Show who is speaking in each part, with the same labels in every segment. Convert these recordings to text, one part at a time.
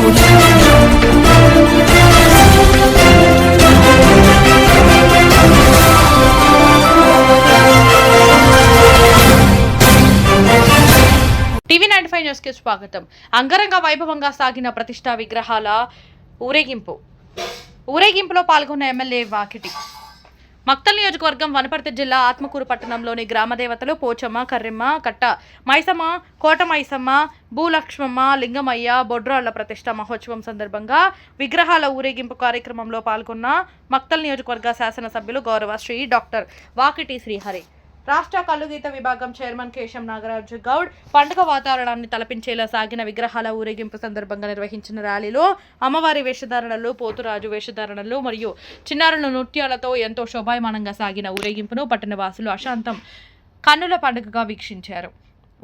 Speaker 1: TV nine five న్యూస్కి స్వాగతం. అంగరంగ వైభవంగా సాగిన ప్రతిష్టా విగ్రహాల ఊరేగింపు. ఊరేగింపులో పాల్గొన్న ఎమ్మెల్యే వాకిటి. మక్తల్ నియోజకవర్గం వనపర్తి జిల్లా ఆత్మకూరు పట్టణంలోని గ్రామదేవతలు పోచమ్మ కర్రెమ్మ కట్ట మైసమ్మ కోట మైసమ్మ భూలక్ష్మమ్మ లింగమయ్య బొడ్రాళ్ళ ప్రతిష్ట మహోత్సవం సందర్భంగా విగ్రహాల ఊరేగింపు కార్యక్రమంలో పాల్గొన్న మక్తల్ నియోజకవర్గ శాసనసభ్యులు గౌరవ శ్రీ డాక్టర్ వాకిటి శ్రీహరి. రాష్ట్ర కల్లుగీత విభాగం చైర్మన్ కేశం నాగరాజు గౌడ్ పండుగ వాతావరణాన్ని తలపించేలా సాగిన విగ్రహాల ఊరేగింపు సందర్భంగా నిర్వహించిన ర్యాలీలో అమ్మవారి వేషధారణలు పోతురాజు వేషధారణలు మరియు చిన్నారుల నృత్యాలతో ఎంతో శోభాయమానంగా సాగిన ఊరేగింపును పట్టణవాసులు అశాంతం కన్నుల పండుగగా వీక్షించారు.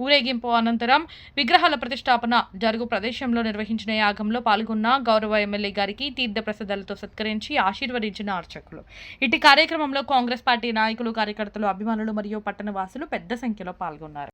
Speaker 1: ఊరేగింపు అనంతరం విగ్రహాల ప్రతిష్టాపన జరుగు ప్రదేశంలో నిర్వహించిన యాగంలో పాల్గొన్న గౌరవ ఎమ్మెల్యే గారికి తీర్థ ప్రసాదాలతో సత్కరించి ఆశీర్వదించిన అర్చకులు. ఇటు కార్యక్రమంలో కాంగ్రెస్ పార్టీ నాయకులు కార్యకర్తలు అభిమానులు మరియు పట్టణ వాసులు పెద్ద సంఖ్యలో పాల్గొన్నారు.